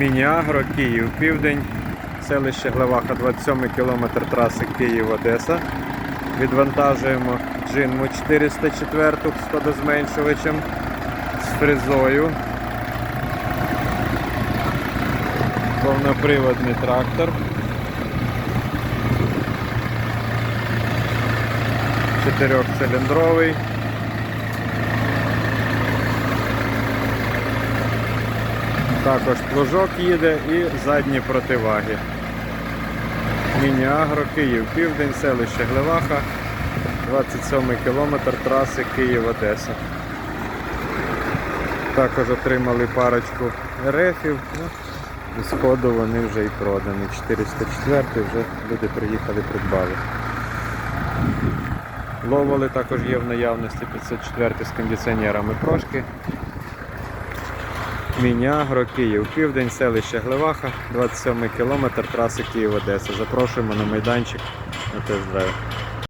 Міні-Агро, Київ, Південь, селище Глеваха, 27 кілометр траси Київ-Одеса. Відвантажуємо джинму 404 з ходозменшувачем, з фрезою. Повноприводний трактор. Чотирьохциліндровий. Також плужок їде і задні противаги. Міні-Агро, Київ, Південь, селище Глеваха, 27 кілометр траси Київ-Одеса. Також отримали парочку рефів. Ну, і сходу вони вже і продані. 404 вже люди приїхали, придбали. Ловили також є в наявності 504 з кондиціонерами прошки. Міні-Агро, Київ, Південь, селище Глеваха, 27 кілометр траси Київ-Одеса. Запрошуємо на майданчик на тест-драйв.